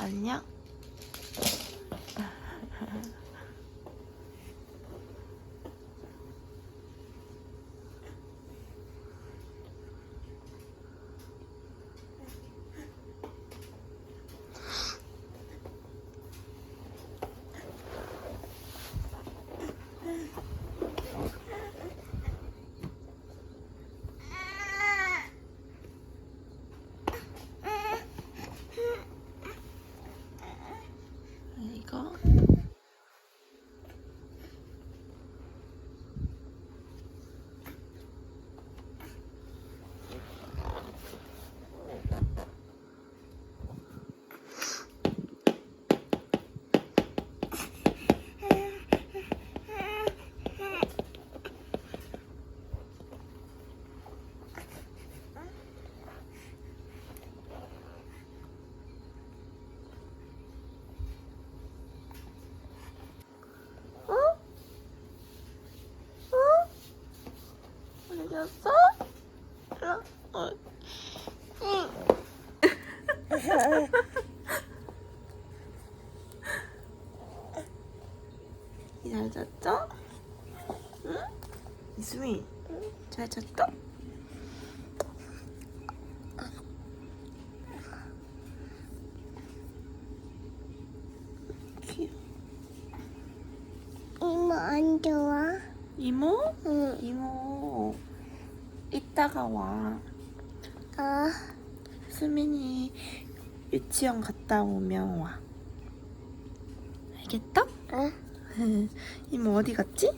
안녕. 이거 어? 어? 울렸어? 어? 어. 응. 잘 잤죠? 응? 이수미 잘 잤어? 귀여워. 이모 안 좋아? 이모? 응. 이모 이따가 와 어, 수민이 유치원 갔다 오면 와 알겠다? 어, 이모 어디 갔지?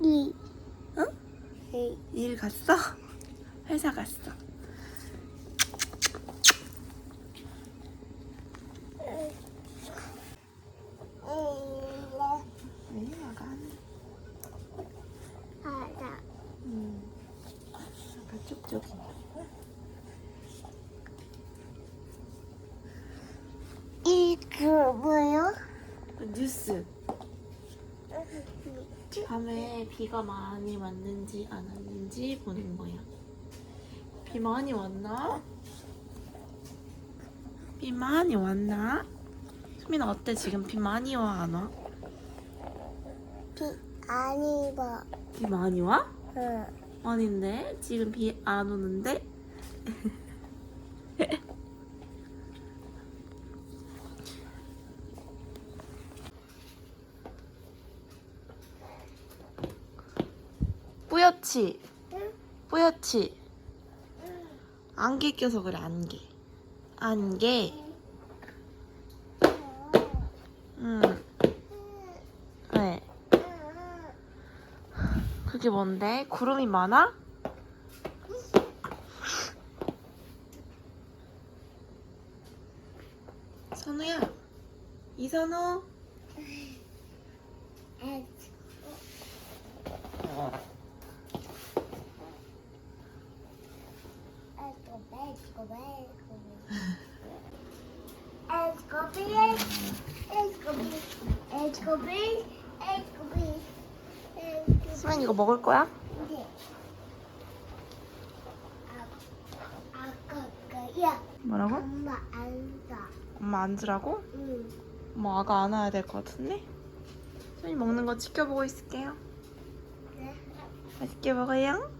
이, 응? 이, 일 갔어? 회사 갔어 왜 나가네 하다. 음. 아까 쪽쪽이네 이 그 뭐요? 뉴스 밤에 비가 많이 왔는지 안 왔는지 보는 거야. 비 많이 왔나? 비 많이 왔나? 수민아 어때 지금 비 많이 와 안 와? 비 아니 뭐. 비 많이 와? 응. 아닌데 지금 비 안 오는데? 뿌옇지? 응? 뿌옇지? 안개 껴서 그래 안개 안개 응 왜? 그게 뭔데? 구름이 많아? 선우야 이선우 수민 이거 먹을 거야? 야, 뭐라고? 엄마 안 사. 엄마 앉으라고? 응. 뭐 아가 안 와야 될 것 같은데? 수민이 먹는 거 지켜보고 있을게요 네. 맛있게 먹어요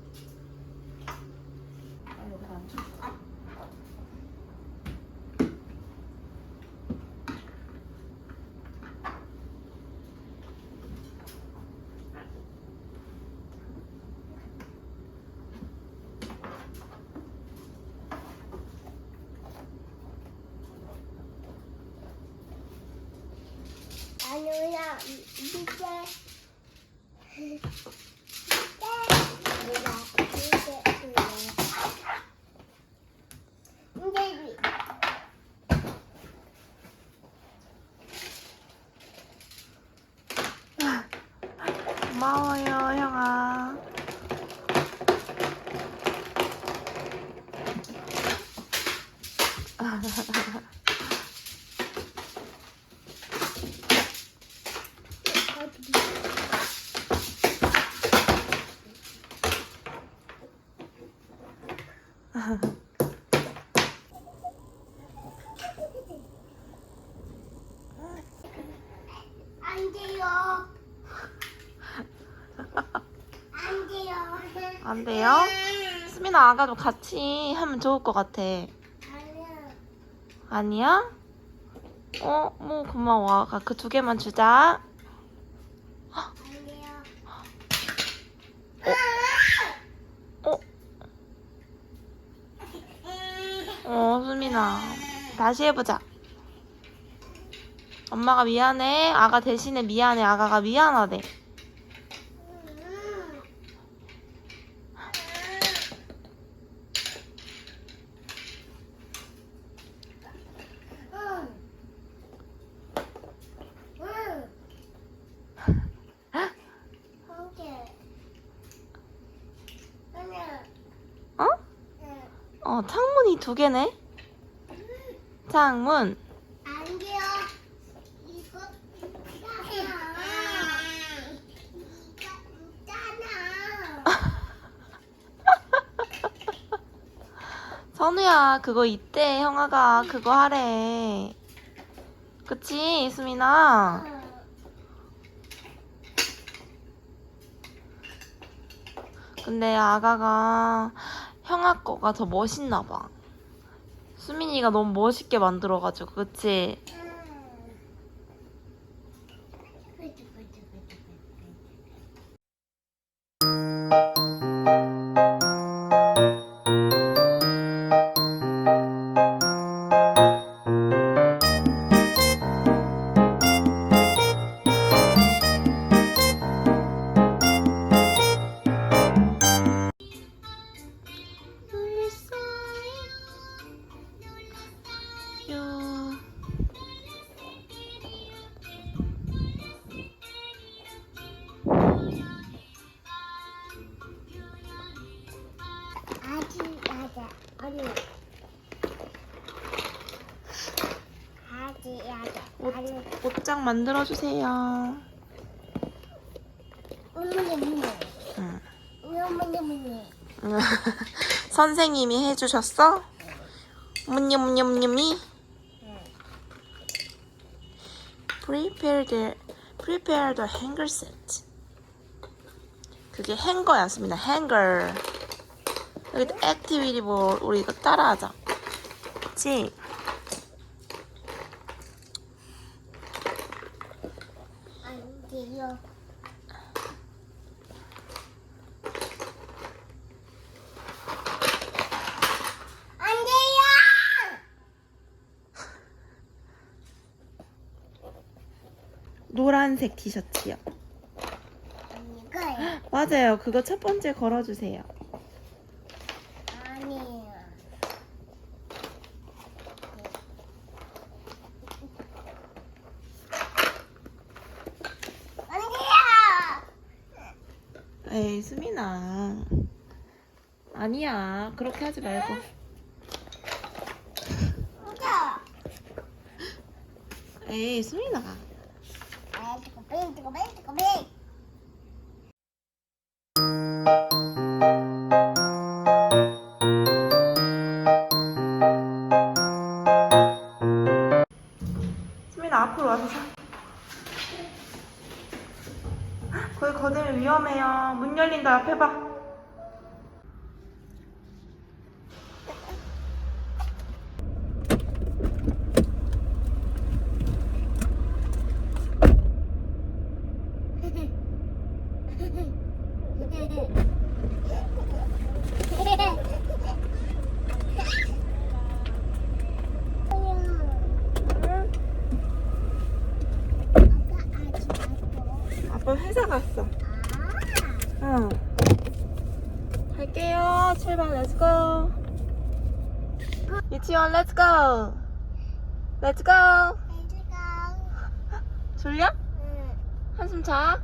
안 돼요? 수민아 아가도 같이 하면 좋을 것 같아. 아니야. 어, 뭐 고마워. 아가 그 두 개만 주자. 아니야. 어? 어, 수민아. 다시 해보자. 엄마가 미안해. 아가 대신에 미안해. 아가가 미안하대. 어? 어, 창문이 두 개네. 창문. 안 돼요. 이거 있잖아. 이거 있잖아. 선우야, 그거 있대. 형아가 그거 하래. 그치, 수민아? 근데 아가가 형아 거가 더 멋있나 봐. 수민이가 너무 멋있게 만들어가지고, 그치? 옷장 만들어주세요. 응. 어머니 선생님이 해주셨어? 문념문념문념이 prepare the prepare the hanger set. 그게 행거였습니다. hanger. 여기 액티비티 뭐 우리 이거 따라하자. 그치? 안 돼요 안 돼요 노란색 티셔츠요. 이거요 맞아요. 그거 첫 번째 걸어주세요 안 돼요 에이 수민아. 아니야. 그렇게 하지 말고. 진짜 에이 수민아. 아 뜨거 뜨거 뜨거 수민아 앞으로 와서 서. 거기 거대면 위험해요. 문 열린다. 앞에 봐. 아빠 회사 갔어. 응. 갈게요. 출발. Go. 유치원. Let's go. 졸려? 한숨 자.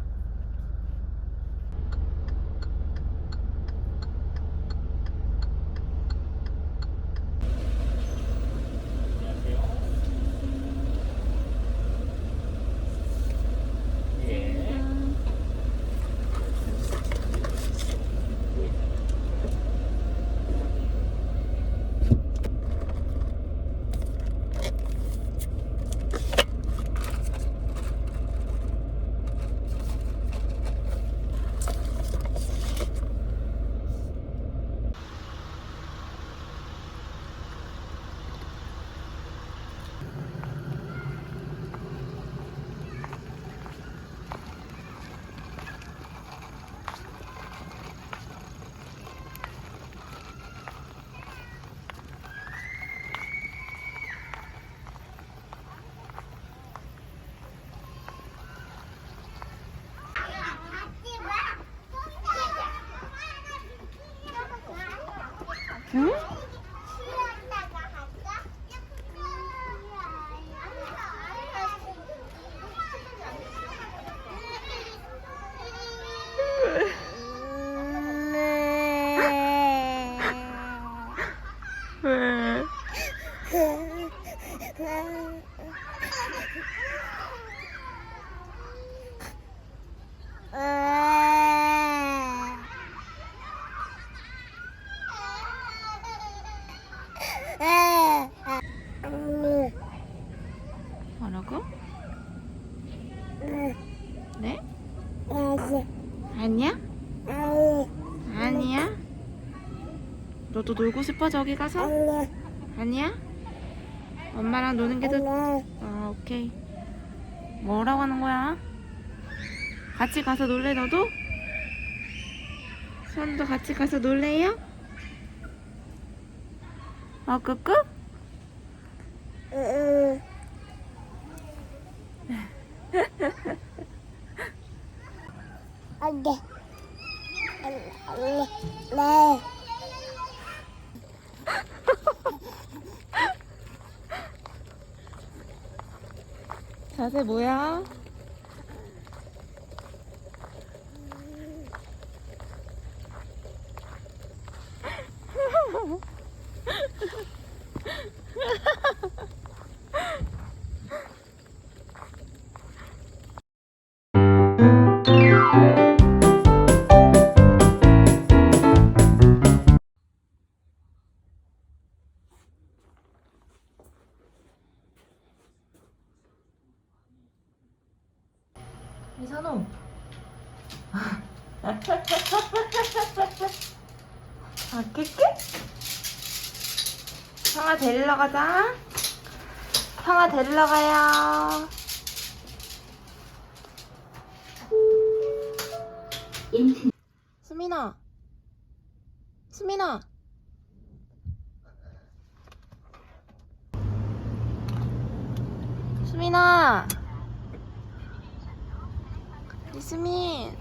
아니야? 아니야? 너도 놀고 싶어 저기 가서? 아니야? 엄마랑 노는 게 더... 아 오케이 뭐라고 하는 거야? 같이 가서 놀래 너도? 손도 같이 가서 놀래요? 어 끄끄? 안 돼. 안 돼. 네. 자세 뭐야? 데리러 가자. 형아 데리러 가요. 수민아. 수민아. 수민아. 이수민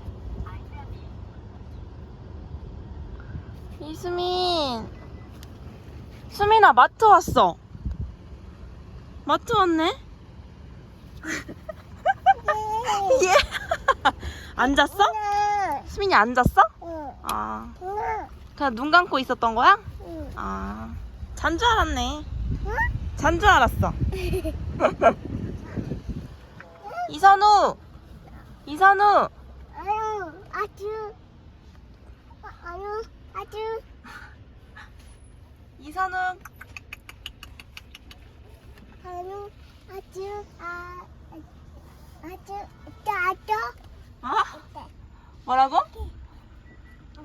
이수민 수민아 마트 왔어. 마트 왔네? 예. 앉았어? 수민이 앉았어? 아. 그냥 눈 감고 있었던 거야? 아. 잔 줄 알았네. 잔 줄 알았어. 이선우. 이선우. 아유, 아주, 아유, 아주, 이선우 아유, 아주, 아, 아주, 아주, 어? 뭐라고?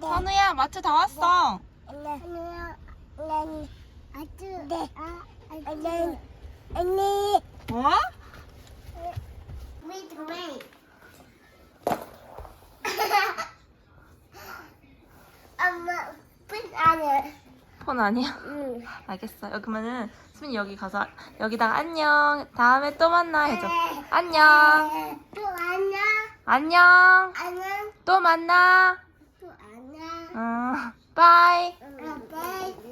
선우야 마트 다 왔어. 아니요, 난 아주, 네, 아, 아주, 언니, 뭐? wait, wait. 엄마, 분 아니야. 폰 아니야? 응. 알겠어 그러면은 수민이 여기 가서 여기다가 안녕 다음에 또 만나 해줘 안녕 또 안녕. 안녕 안녕. 또 만나 또 안녕. 응 바이 응.